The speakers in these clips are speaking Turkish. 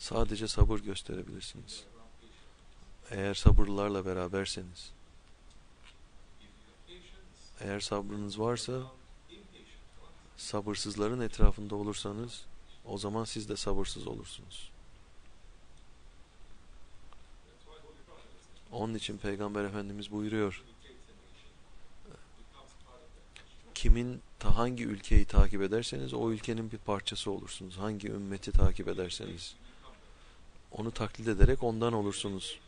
Sadece sabır gösterebilirsiniz. Eğer sabırlılarla beraberseniz, eğer sabrınız varsa, sabırsızların etrafında olursanız, o zaman siz de sabırsız olursunuz. Onun için Peygamber Efendimiz buyuruyor. Kimin hangi ülkeyi takip ederseniz o ülkenin bir parçası olursunuz. Hangi ümmeti takip ederseniz onu taklit ederek ondan olursunuz.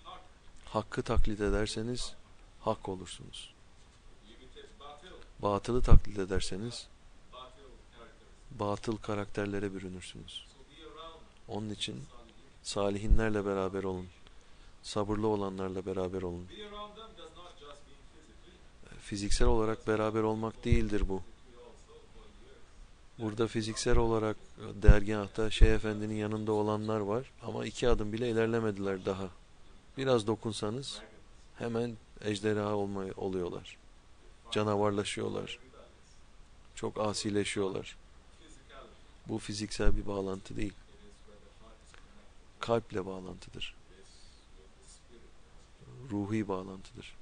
Hakkı taklit ederseniz hak olursunuz. Batılı taklit ederseniz batıl karakterlere bürünürsünüz. Onun için salihinlerle beraber olun. Sabırlı olanlarla beraber olun. Fiziksel olarak beraber olmak değildir bu. Burada fiziksel olarak dergahta Şeyh Efendi'nin yanında olanlar var ama iki adım bile ilerlemediler daha. Biraz dokunsanız hemen ejderha olma, oluyorlar. Canavarlaşıyorlar. Çok asileşiyorlar. Bu fiziksel bir bağlantı değil. Kalple bağlantıdır. Ruhi bağlantıdır.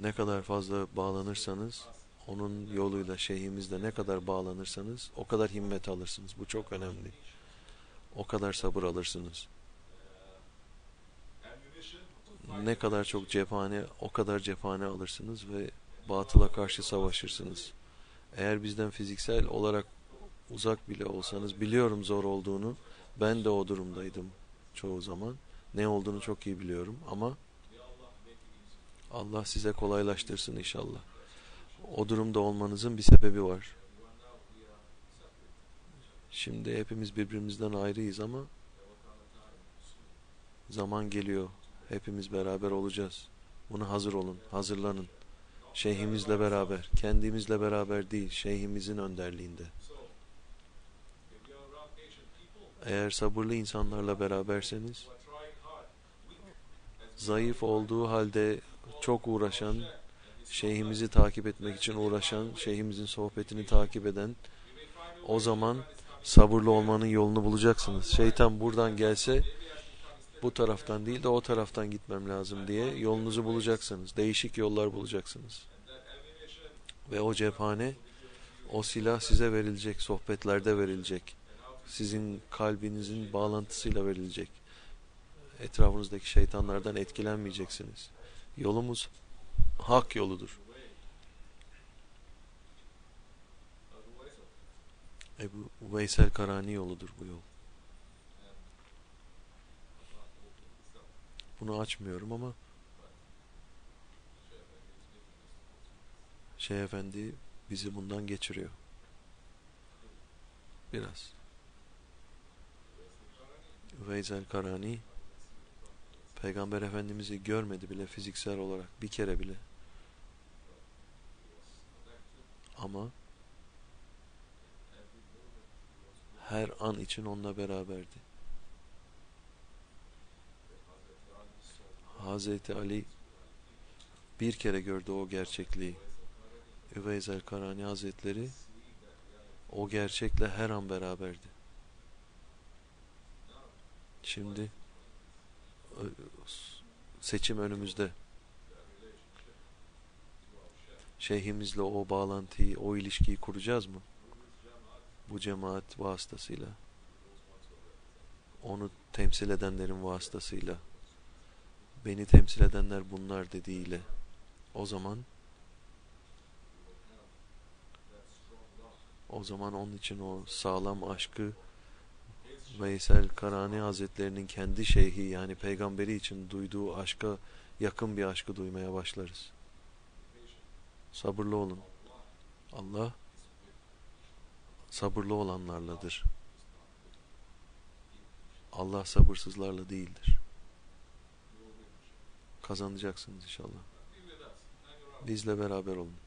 Ne kadar fazla bağlanırsanız onun yoluyla şeyhimizle ne kadar bağlanırsanız o kadar himmet alırsınız. Bu çok önemli. O kadar sabır alırsınız. Ne kadar çok cephane o kadar cephane alırsınız ve batıla karşı savaşırsınız. Eğer bizden fiziksel olarak uzak bile olsanız biliyorum zor olduğunu. Ben de o durumdaydım çoğu zaman. Ne olduğunu çok iyi biliyorum ama Allah size kolaylaştırsın inşallah. O durumda olmanızın bir sebebi var. Şimdi hepimiz birbirimizden ayrıyız ama zaman geliyor. Hepimiz beraber olacağız. Buna hazır olun, hazırlanın. Şeyhimizle beraber, kendimizle beraber değil, şeyhimizin önderliğinde. Eğer sabırlı insanlarla beraberseniz, zayıf olduğu halde çok uğraşan, şeyhimizi takip etmek için uğraşan, şeyhimizin sohbetini takip eden, o zaman sabırlı olmanın yolunu bulacaksınız. Şeytan buradan gelse, bu taraftan değil de o taraftan gitmem lazım diye yolunuzu bulacaksınız. Değişik yollar bulacaksınız. Ve o cephane, o silah size verilecek, sohbetlerde verilecek. Sizin kalbinizin bağlantısıyla verilecek. Etrafınızdaki şeytanlardan etkilenmeyeceksiniz. Yolumuz hak yoludur. Ebu Veysel Karani yoludur bu yol. Bunu açmıyorum ama Şeyh Efendi bizi bundan geçiriyor. Biraz. Veysel Karani Peygamber Efendimiz'i görmedi bile fiziksel olarak bir kere bile. Ama her an için onunla beraberdi. Hazreti Ali bir kere gördü o gerçekliği. Üveyzel Karani Hazretleri o gerçekle her an beraberdi. Şimdi seçim önümüzde. Şeyhimizle o bağlantıyı, o ilişkiyi kuracağız mı? Bu cemaat vasıtasıyla. Onu temsil edenlerin vasıtasıyla. Beni temsil edenler bunlar dediğiyle. O zaman o zaman onun için o sağlam aşkı Veysel Karani Hazretlerinin kendi şeyhi yani peygamberi için duyduğu aşka yakın bir aşkı duymaya başlarız. Sabırlı olun. Allah sabırlı olanlarladır. Allah sabırsızlarla değildir. Kazanacaksınız inşallah. Bizle beraber olun.